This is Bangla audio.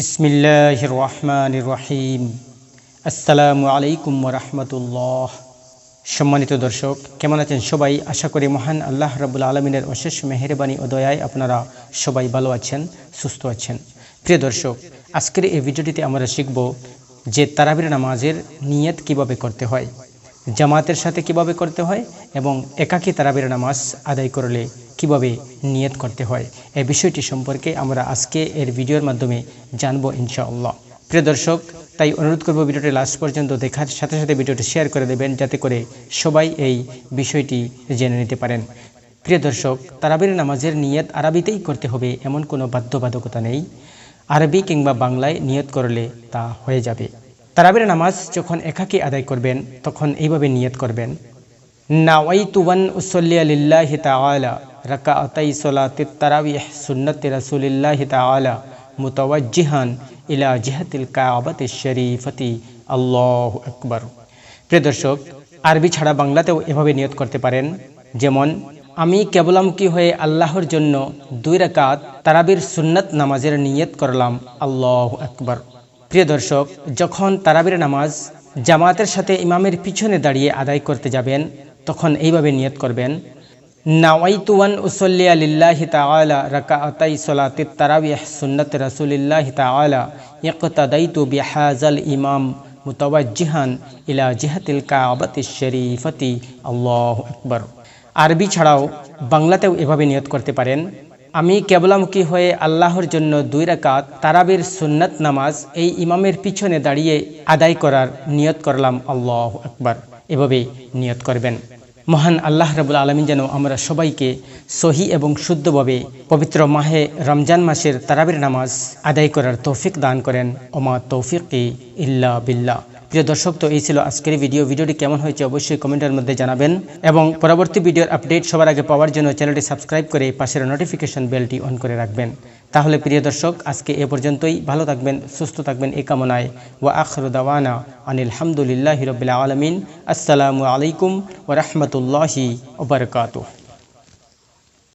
বিসমিল্লাহ রহমান রহিম আসসালামু আলাইকুম রহমতুল্লাহ সম্মানিত দর্শক, কেমন আছেন সবাই? আশা করি মহান আল্লাহ রাবুল আলমিনের অশেষ মেহরবানি ও দয়ায় আপনারা সবাই ভালো আছেন, সুস্থ আছেন। প্রিয় দর্শক, আজকের এই ভিডিওটিতে আমরা শিখব যে তারাবির নামাজের নিয়ত কীভাবে করতে হয়, জামাতের সাথে কীভাবে করতে হয় এবং একাকী তারাবির নামাজ আদায় করলে কীভাবে নিয়ত করতে হয়, এই বিষয়টি সম্পর্কে আমরা আজকে এর ভিডিওর মাধ্যমে জানব ইনশাআল্লাহ। প্রিয় দর্শক, তাই অনুরোধ করব ভিডিওটি লাস্ট পর্যন্ত দেখার সাথে সাথে ভিডিওটি শেয়ার করে দেবেন, যাতে করে সবাই এই বিষয়টি জেনে নিতে পারেন। প্রিয় দর্শক, তারাবির নামাজের নিয়ত আরবিতেই করতে হবে, এমন কোনো বাধ্যবাধকতা নেই। আরবি কিংবা বাংলায় নিয়ত করলে তা হয়ে যাবে। তারাবির নামাজ যখন একাকী আদায় করবেন, তখন এইভাবে নিয়ত করবেন নাওয়াইতুওয়ান উসল্লিয়া লিল্লাহি তাআলা। রাকাআতাই সালাতিত তারাবিহ সুন্নতি রাসূলিল্লাহি তাআলা মুতাওয়াজ্জিহান ইলা জিহাতিল কাবাতিশ শরীফতি। আল্লাহু আকবার। প্রিয় দর্শক, আরবি ছাড়া বাংলাতেও এভাবে নিয়ত করতে পারেন, যেমন, আমি কেবলামুখী হয়ে আল্লাহর জন্য দুই রাকাত তারাবির সুন্নত নামাজের নিয়ত করলাম। আল্লাহ আকবার। প্রিয় দর্শক, যখন তারাবির নামাজ জামাতের সাথে ইমামের পিছনে দাঁড়িয়ে আদায় করতে যাবেন, তখন এইভাবে নিয়ত করবেন নাওয়াইতুয়ান উসল্লিয়া লিল্লাহি তাআলা রাকাআতাই সালাতিত তারাবিহ সুন্নত রাসূলিল্লাহি তাআলা ইকতাদাইতু বিহাজাল ইমাম মুতাওয়াজ্জিহান ইলা জিহাতিল কাবাতিশ শরীফতি। আল্লাহু আকবার। আরবি ছাড়াও বাংলাতেও এভাবে নিয়ত করতে পারেন, আমি কেবলামুখী হয়ে আল্লাহর জন্য দুই রাকাত তারাবির সুন্নত নামাজ এই ইমামের পিছনে দাঁড়িয়ে আদায় করার নিয়ত করলাম। আল্লাহ আকবার। এভাবে নিয়ত করবেন। মহান আল্লাহ রাবুল আলমিন যেন আমরা সবাইকে সহি এবং শুদ্ধভাবে পবিত্র মাহে রমজান মাসের তারাবির নামাজ আদায় করার তৌফিক দান করেন। ওমা তৌফিক ইল্লা বিল্লাহ। প্রিয় দর্শক, তো এই ছিল আজকের ভিডিও ভিডিওটি কেমন হয়েছে অবশ্যই কমেন্টের মধ্যে জানাবেন। এবং পরবর্তী ভিডিওর আপডেট সবার আগে পাওয়ার জন্য চ্যানেলটি সাবস্ক্রাইব করে পাশের নোটিফিকেশন বেলটি অন করে রাখবেন। তাহলে প্রিয় দর্শক, আজকে এ পর্যন্তই। ভালো থাকবেন, সুস্থ থাকবেন এ কামনায়। ওয়া আখরু দাওয়ানা আনিল হামদুলিল্লাহি রবিল আলমিন। আসসালামু আলাইকুম ওরহমতুল্লাহি ওবরকাতুহ